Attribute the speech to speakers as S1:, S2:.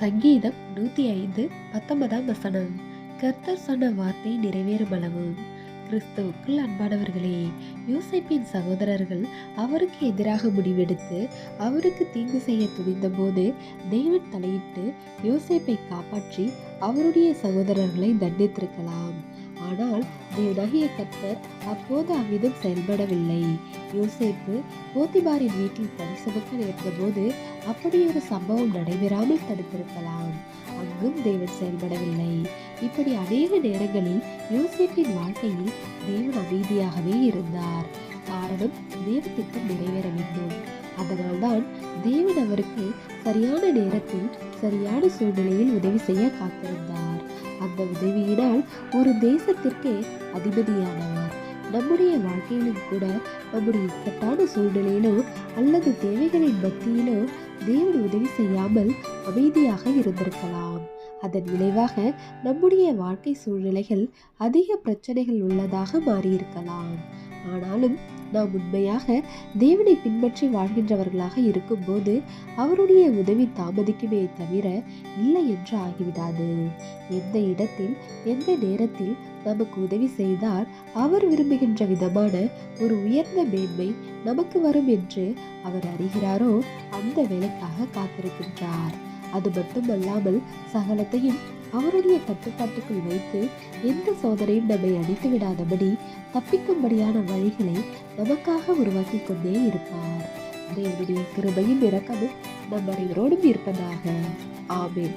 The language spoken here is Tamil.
S1: சங்கீதம் நூத்தி ஐந்து பத்தொன்பதாம் வசனம். கர்த்தர் சொன்ன வார்த்தை நிறைவேறும் அளவு கிறிஸ்துவுக்குள் அன்பானவர்களே யோசேப்பின் சகோதரர்கள் அவருக்கு எதிராக முடிவெடுத்து அவருக்கு தீங்கு செய்ய துணிந்தபோது தேவன் தலையிட்டு யோசேப்பை காப்பாற்றி அவருடைய சகோதரர்களை தண்டித்திருக்கலாம். ஆனால் தேவனாகிய கர்த்தர் அப்போது அவ்விதம் செயல்படவில்லை. யோசேப்பு போத்திபாரின் வீட்டில் பணி நேர்ந்தபோது அப்படியொரு சம்பவம் நடைபெறாமல் தடுத்திருக்கலாம். அங்கும் தேவன் செயல்படவில்லை. இப்படி அநேக நேரங்களில் யோசேப்பின் வாழ்க்கையில் தேவன் அமைதியாகவே இருந்தார். காரணம் தேவ திட்டம் நிறைவேற வேண்டும். அதனால்தான் தேவன் அவருக்கு சரியான நேரத்தில் சரியான சூழ்நிலையில் உதவி செய்ய காத்திருந்தார். அந்த உதவியினால் ஒரு தேசத்திற்கே அதிபதியானவர். நம்முடைய வாழ்க்கையிலும் கூட நம்முடைய இக்கட்டான சூழ்நிலையிலோ அல்லது தேவைகளின் மத்தியிலோ தேவன் உதவி செய்யாமல் அமைதியாக இருந்திருக்கலாம். அதன் விளைவாக நம்முடைய வாழ்க்கை சூழ்நிலைகள் அதிக பிரச்சனைகள் உள்ளதாக மாறியிருக்கலாம். ஆனாலும் நாம் உண்மையாக தேவனை பின்பற்றி வாழ்கின்றவர்களாக இருக்கும்போது அவருடைய உதவி தாமதிக்குமே தவிர இல்லை என்று ஆகிவிடாது. எந்த இடத்தில் எந்த நேரத்தில் நமக்கு உதவி செய்தால் அவர் விரும்புகின்ற விதமான ஒரு உயர்ந்த மேன்மை நமக்கு வரும் என்று அவர் அறிகிறாரோ அந்த வேலைக்காக காத்திருக்கின்றார். அது மட்டுமல்லாமல் சகலத்தையும் அவருடைய கட்டுப்பாட்டுக்குள் வைத்து எந்த சோதனையும் நம்மை அடித்து விடாதபடி தப்பிக்கும்படியான வழிகளை நமக்காக உருவாக்கி கொண்டே இருப்பார். தேவனுடைய கிருபையும் இறக்கமும் நம் அனைவரோடும் இருப்பதாக. ஆமென்.